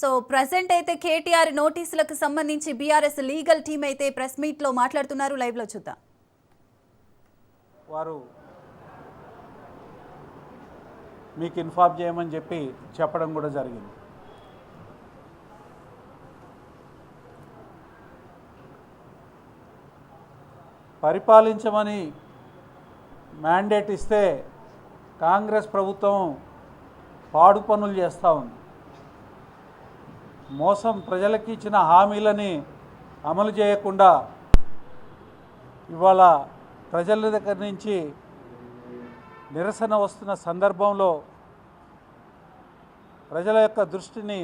So present అయితే కేటీఆర్ నోటీసులకు సంబంధించి బీఆర్ఎస్ లీగల్ టీం అయితే ప్రెస్ మీట్లో మాట్లాడుతున్నారు. లైవ్లో చూద్దాం. వారు మీకు ఇన్ఫార్మ్ చేయమని చెప్పి చెప్పడం కూడా జరిగింది. పరిపాలించమని మ్యాండేట్ ఇస్తే కాంగ్రెస్ ప్రభుత్వం పాడు పనులు చేస్తూ ఉంది. మోసం ప్రజలకి ఇచ్చిన హామీలని అమలు చేయకుండా ఇవాళ ప్రజల దగ్గర నుంచి నిరసన వస్తున్న సందర్భంలో ప్రజల యొక్క దృష్టిని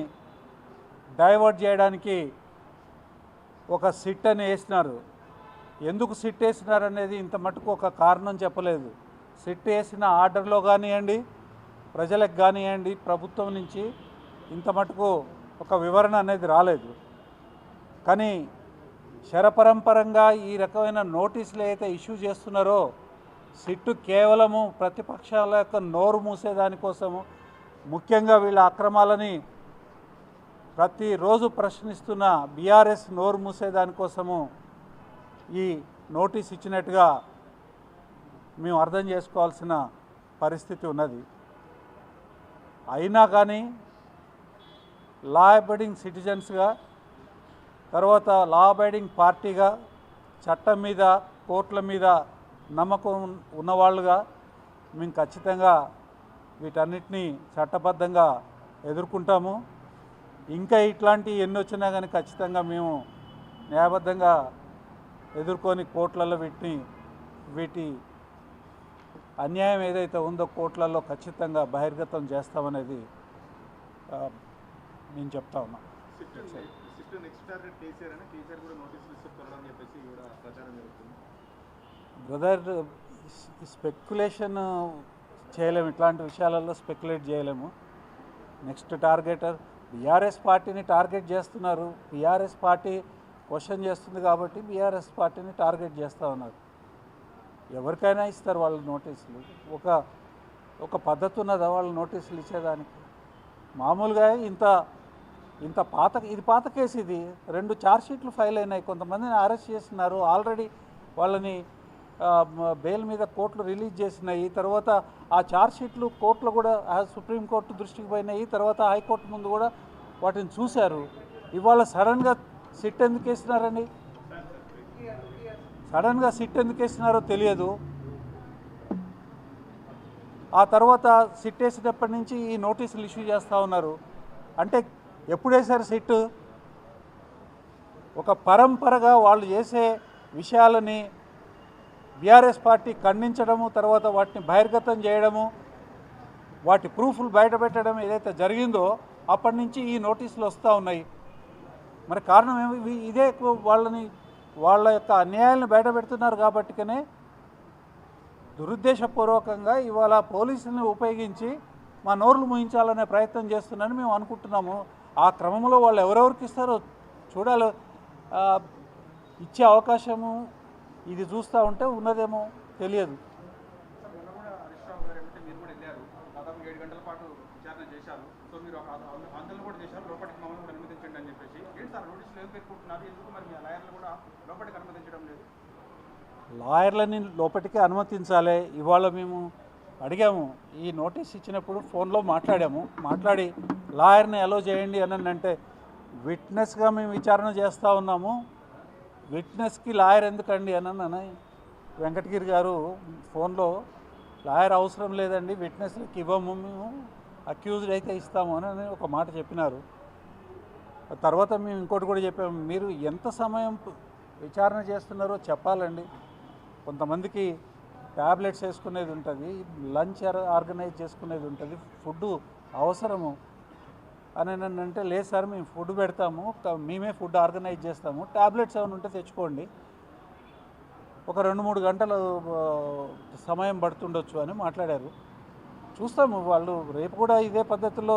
డైవర్ట్ చేయడానికి ఒక సిట్ అని వేసినారు. ఎందుకు సిట్ వేసినారు అనేది ఇంత మటుకు ఒక కారణం చెప్పలేదు. సిట్ వేసిన ఆర్డర్లో కానివ్వండి ప్రజలకు కానివ్వండి ప్రభుత్వం నుంచి ఇంత మటుకు ఒక వివరణ అనేది రాలేదు. కానీ శరపరంపరంగా ఈ రకమైన నోటీసులు అయితే ఇష్యూ చేస్తున్నారో సిట్టు కేవలము ప్రతిపక్షాల యొక్క నోరు మూసేదానికోసము ముఖ్యంగా వీళ్ళ అక్రమాలని ప్రతిరోజు ప్రశ్నిస్తున్న బీఆర్ఎస్ నోరు మూసేదానికోసము ఈ నోటీస్ ఇచ్చినట్టుగా మేము అర్థం చేసుకోవాల్సిన పరిస్థితి ఉన్నది. అయినా కానీ లా అబైడింగ్ సిటిజన్స్గా తర్వాత లా అబైడింగ్ పార్టీగా చట్టం మీద కోర్టుల మీద నమ్మకం ఉన్నవాళ్ళుగా మేము ఖచ్చితంగా వీటన్నిటినీ చట్టబద్ధంగా ఎదుర్కొంటాము. ఇంకా ఇట్లాంటి ఎన్ని వచ్చినా కానీ ఖచ్చితంగా మేము న్యాయబద్ధంగా ఎదుర్కొని కోర్టులలో వీటిని వీటి అన్యాయం ఏదైతే ఉందో కోర్టులలో ఖచ్చితంగా బహిర్గతం చేస్తామనేది నేను చెప్తా ఉన్నా. బ్రదర్ స్పెక్యులేషన్ చేయలేము. ఇట్లాంటి విషయాలలో స్పెక్యులేట్ చేయలేము. నెక్స్ట్ టార్గెటర్ బీఆర్ఎస్ పార్టీని టార్గెట్ చేస్తున్నారు. బీఆర్ఎస్ పార్టీ క్వశ్చన్ చేస్తుంది కాబట్టి బీఆర్ఎస్ పార్టీని టార్గెట్ చేస్తూ ఉన్నారు. ఎవరికైనా ఇస్తారు వాళ్ళు నోటీసులు. ఒక ఒక పద్ధతి ఉన్నదా వాళ్ళు నోటీసులు ఇచ్చేదానికి? మామూలుగా ఇంత ఇంత పాత ఇది పాత కేసు ఇది. రెండు ఛార్జ్షీట్లు ఫైల్ అయినాయి. కొంతమందిని అరెస్ట్ చేస్తున్నారు ఆల్రెడీ వాళ్ళని బెయిల్ మీద కోర్టులు రిలీజ్ చేసినాయి. తర్వాత ఆ ఛార్జ్షీట్లు కోర్టులు కూడా సుప్రీంకోర్టు దృష్టికి పోయినాయి. తర్వాత హైకోర్టు ముందు కూడా వాటిని చూశారు. ఇవాళ సడన్గా సిట్ ఎందుకు వేసినారండి సడన్గా సిట్ ఎందుకు వేసినారో తెలియదు. ఆ తర్వాత సిట్ వేసినప్పటి నుంచి ఈ నోటీసులు ఇష్యూ చేస్తూ ఉన్నారు. అంటే ఎప్పుడు వేశారు సిట్ ఒక పరంపరగా వాళ్ళు చేసే విషయాలని బీఆర్ఎస్ పార్టీ ఖండించడము తర్వాత వాటిని బహిర్గతం చేయడము వాటి ప్రూఫ్లు బయటపెట్టడం ఏదైతే జరిగిందో అప్పటి నుంచి ఈ నోటీసులు వస్తూ ఉన్నాయి. మరి కారణం ఏమి? ఇదే వాళ్ళని వాళ్ళ యొక్క అన్యాయాలను బయటపెడుతున్నారు కాబట్టికనే దురుద్దేశపూర్వకంగా ఇవాళ పోలీసులను ఉపయోగించి మా నోర్లు ముయించాలనే ప్రయత్నం చేస్తున్నారని మేము అనుకుంటున్నాము. ఆ క్రమంలో వాళ్ళు ఎవరెవరికి ఇస్తారో చూడాలి. ఇచ్చే అవకాశము ఇది చూస్తూ ఉంటే ఉన్నదేమో తెలియదు. లాయర్లని లోపలికి అనుమతించాలి. ఇవాళ మేము అడిగాము ఈ నోటీస్ ఇచ్చినప్పుడు ఫోన్లో మాట్లాడాము. మాట్లాడి లాయర్ని అలో చేయండి అని అంటే విట్నెస్గా మేము విచారణ చేస్తూ ఉన్నాము. విట్నెస్కి లాయర్ ఎందుకండి? అని అని వెంకటగిరి గారు ఫోన్లో లాయర్ అవసరం లేదండి విట్నెస్లకు ఇవ్వము మేము అక్యూజ్డ్ అయితే ఇస్తాము అని ఒక మాట చెప్పినారు. తర్వాత మేము ఇంకోటి కూడా చెప్పాము మీరు ఎంత సమయం విచారణ చేస్తున్నారో చెప్పాలండి. కొంతమందికి ట్యాబ్లెట్స్ వేసుకునేది ఉంటుంది లంచ్ ఆర్గనైజ్ చేసుకునేది ఉంటుంది ఫుడ్ అవసరము. అని నన్ను అంటే లేదు సార్ మేము ఫుడ్ పెడతాము మేమే ఫుడ్ ఆర్గనైజ్ చేస్తాము ట్యాబ్లెట్స్ ఏమైనా ఉంటే తెచ్చుకోండి. ఒక రెండు మూడు గంటలు సమయం పడుతుండొచ్చు అని మాట్లాడారు. చూస్తాము వాళ్ళు రేపు కూడా ఇదే పద్ధతిలో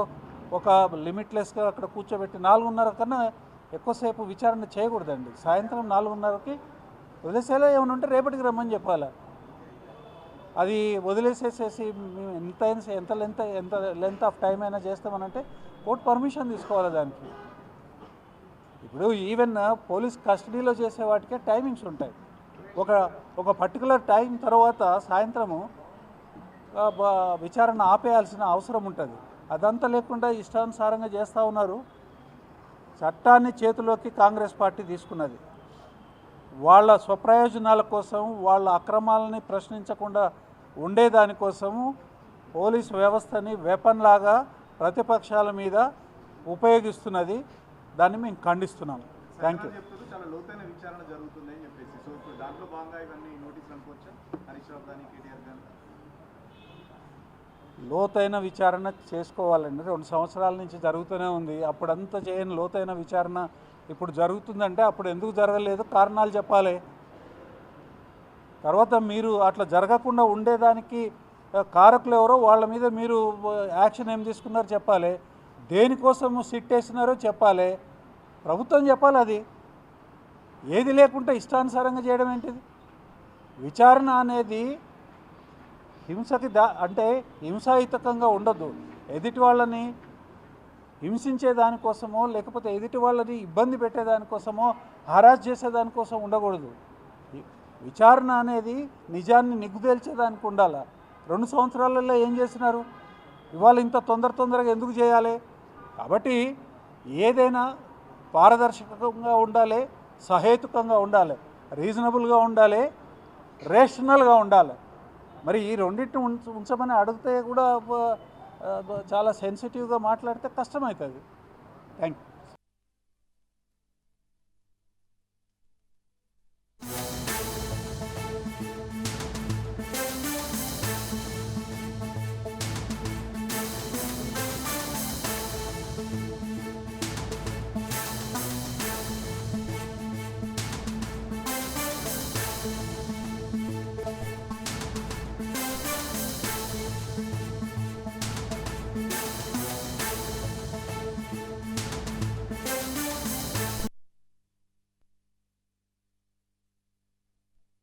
ఒక లిమిట్లెస్గా అక్కడ కూర్చోబెట్టి నాలుగున్నర కన్నా ఎక్కువసేపు విచారణ చేయకూడదండి. సాయంత్రం నాలుగున్నరకి వదిలేసేలా ఏమైనా ఉంటే రేపటికి రమ్మని చెప్పాలి. అది వదిలేసేసేసి మేము ఎంత ఎంత లెంత్ ఎంత లెంత్ ఆఫ్ టైం అయినా చేస్తామనంటే కోర్టు పర్మిషన్ తీసుకోవాలి దానికి. ఇప్పుడు ఈవెన్ పోలీస్ కస్టడీలో చేసే వాటికే టైమింగ్స్ ఉంటాయి. ఒక ఒక పర్టికులర్ టైం తర్వాత సాయంత్రము విచారణ ఆపేయాల్సిన అవసరం ఉంటుంది. అదంతా లేకుండా ఇష్టానుసారంగా చేస్తూ ఉన్నారు. చట్టాన్ని చేతిలోకి కాంగ్రెస్ పార్టీ తీసుకున్నది. వాళ్ళ స్వప్రయోజనాల కోసం వాళ్ళ అక్రమాలని ప్రశ్నించకుండా ఉండేదానికోసము పోలీస్ వ్యవస్థని వెపన్ లాగా ప్రతిపక్షాల మీద ఉపయోగిస్తున్నది. దాన్ని మేము ఖండిస్తున్నాం. థ్యాంక్ యూ లోతైన విచారణ చేసుకోవాలండి. రెండు సంవత్సరాల నుంచి జరుగుతూనే ఉంది. అప్పుడంతా చేయని లోతైన విచారణ ఇప్పుడు జరుగుతుందంటే అప్పుడు ఎందుకు జరగలేదు? కారణాలు చెప్పాలి. తర్వాత మీరు అట్లా జరగకుండా ఉండేదానికి కారకులు ఎవరో వాళ్ళ మీద మీరు యాక్షన్ ఏం తీసుకున్నారో చెప్పాలి. దేనికోసము సిట్ వేసినారో చెప్పాలి. ప్రభుత్వం చెప్పాలి అది. ఏది లేకుండా ఇష్టానుసారంగా చేయడం ఏంటిది? విచారణ అనేది హింసకి దా అంటే హింసాయుతకంగా ఉండదు. ఎదుటి వాళ్ళని హింసించే దానికోసమో లేకపోతే ఎదుటి వాళ్ళని ఇబ్బంది పెట్టేదానికోసమో హరాజ్ చేసేదానికోసం ఉండకూడదు. విచారణ అనేది నిజాన్ని నిగ్గుదేల్చేదానికి ఉండాలి? రెండు సంవత్సరాలలో ఏం చేసినారు? ఇవాళ ఇంత తొందర తొందరగా ఎందుకు చేయాలి? కాబట్టి ఏదైనా పారదర్శకంగా ఉండాలి సహేతుకంగా ఉండాలి రీజనబుల్గా ఉండాలి రేషనల్గా ఉండాలి. మరి ఈ రెండింటిని ఉంచ ఉంచమని అడిగితే కూడా చాలా సెన్సిటివ్గా మాట్లాడితే కష్టమవుతుంది. Thank you